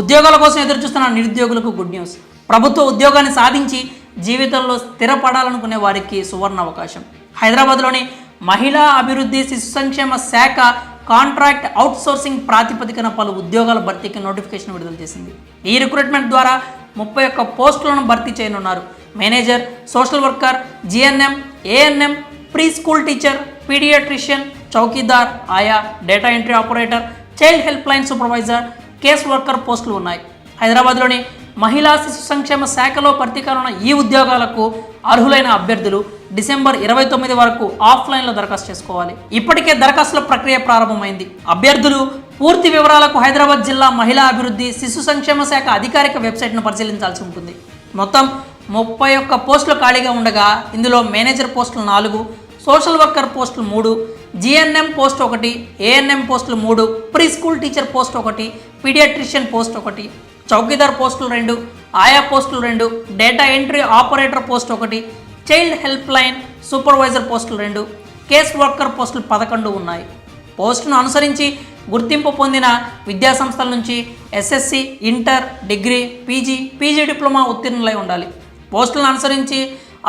ఉద్యోగాల కోసం ఎదురుచూస్తున్న నిరుద్యోగులకు గుడ్ న్యూస్ ప్రభుత్వ ఉద్యోగాన్ని సాధించి జీవితంలో స్థిరపడాలనుకునే వారికి సువర్ణ అవకాశం. హైదరాబాద్లోని మహిళా అభివృద్ధి శిశు సంక్షేమ శాఖ కాంట్రాక్ట్ అవుట్సోర్సింగ్ ప్రాతిపదికన పలు ఉద్యోగాల భర్తీకి నోటిఫికేషన్ విడుదల చేసింది. ఈ రిక్రూట్మెంట్ ద్వారా ముప్పై ఒక్క పోస్టులను భర్తీ చేయనున్నారు. Manager social worker GNM ANM pre school teacher pediatrician chowkidar ఆయా data entry operator child help line supervisor case worker పోస్టులు ఉన్నాయి. హైదరాబాద్లోని మహిళా శిశు సంక్షేమ శాఖలో భర్తీ కానున్న ఈ ఉద్యోగాలకు అర్హులైన అభ్యర్థులు డిసెంబర్ ఇరవై తొమ్మిది వరకు ఆఫ్లైన్లో దరఖాస్తు చేసుకోవాలి. ఇప్పటికే దరఖాస్తుల ప్రక్రియ ప్రారంభమైంది. అభ్యర్థులు పూర్తి వివరాలకు హైదరాబాద్ జిల్లా మహిళా అభివృద్ధి శిశు సంక్షేమ శాఖ అధికారిక వెబ్సైట్ను పరిశీలించాల్సి ఉంటుంది. మొత్తం ముప్పై ఒక్క పోస్టులు ఖాళీగా ఉండగా ఇందులో మేనేజర్ పోస్టులు నాలుగు సోషల్ వర్కర్ పోస్టులు మూడు జిఎన్ఎం పోస్ట్ ఒకటి ఏఎన్ఎం పోస్టులు మూడు ప్రీ స్కూల్ టీచర్ పోస్ట్ ఒకటి పీడియాట్రిషియన్ పోస్ట్ ఒకటి చౌకీదార్ పోస్టులు రెండు ఆయా పోస్టులు రెండు డేటా ఎంట్రీ ఆపరేటర్ పోస్ట్ ఒకటి చైల్డ్ హెల్ప్ లైన్ సూపర్వైజర్ పోస్టులు రెండు కేస్ వర్కర్ పోస్టులు పదకొండు ఉన్నాయి. పోస్టును అనుసరించి గుర్తింపు పొందిన విద్యాసంస్థల నుంచి SSC inter degree PG PG diploma ఉత్తీర్ణులై ఉండాలి. పోస్టులను అనుసరించి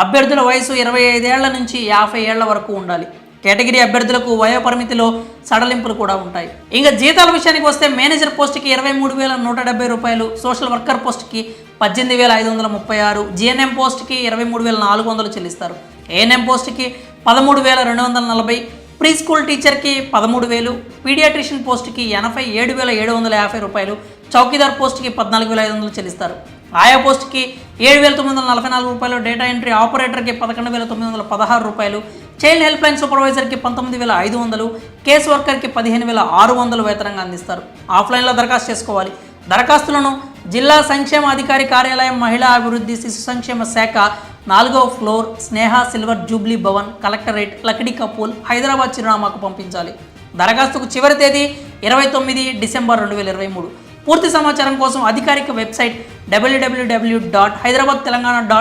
అభ్యర్థుల వయసు ఇరవై ఐదేళ్ళ నుంచి యాభై ఏళ్ళ వరకు ఉండాలి. కేటగిరీ అభ్యర్థులకు వయో పరిమితిలో సడలింపులు కూడా ఉంటాయి. ఇంకా జీతాల విషయానికి వస్తే మేనేజర్ పోస్ట్కి ఇరవై మూడు వేల నూట డెబ్బై రూపాయలు సోషల్ వర్కర్ పోస్టుకి పద్దెనిమిది వేల ఐదు వందల ముప్పై ఆరు జిఎన్ఎం పోస్ట్కి ఇరవై మూడు వేల నాలుగు వందలు చెల్లిస్తారు. ఏఎన్ఎం పోస్ట్కి పదమూడు వేల రెండు వందల నలభై ప్రీ స్కూల్ టీచర్కి పదమూడు వేలు పీడియాట్రిషియన్ పోస్ట్కి ఎనభై ఏడు వేల ఏడు వందల యాభై రూపాయలు చౌకీదార్ పోస్ట్కి పద్నాలుగు వేల ఐదు వందలు చెల్లిస్తారు. ఆయా పోస్ట్కి ఏడు వేల తొమ్మిది వందల నలభై నాలుగు రూపాయలు డేటా ఎంట్రీ ఆపరేటర్కి పదకొండు వేల తొమ్మిది వందల పదహారు రూపాయలు చైల్డ్ హెల్ప్ లైన్ సూపర్వైజర్కి పంతొమ్మిది వేల ఐదు వందలు కేస్ వర్కర్కి పదిహేను వేల ఆరు వందలు వేతనంగా అందిస్తారు. ఆఫ్లైన్లో దరఖాస్తు చేసుకోవాలి. దరఖాస్తులను జిల్లా సంక్షేమ అధికారి కార్యాలయం మహిళా అభివృద్ధి శిశు సంక్షేమ శాఖ నాలుగో floor Sneha silver jubilee Bhavan collectorate Lakdikapul Hyderabad చిరునామాకు పంపించాలి. దరఖాస్తుకు చివరి తేదీ ఇరవై తొమ్మిది డిసెంబర్ రెండు వేల ఇరవై మూడు. పూర్తి సమాచారం కోసం అధికారిక website WWW dot Hyderabad Telangana dot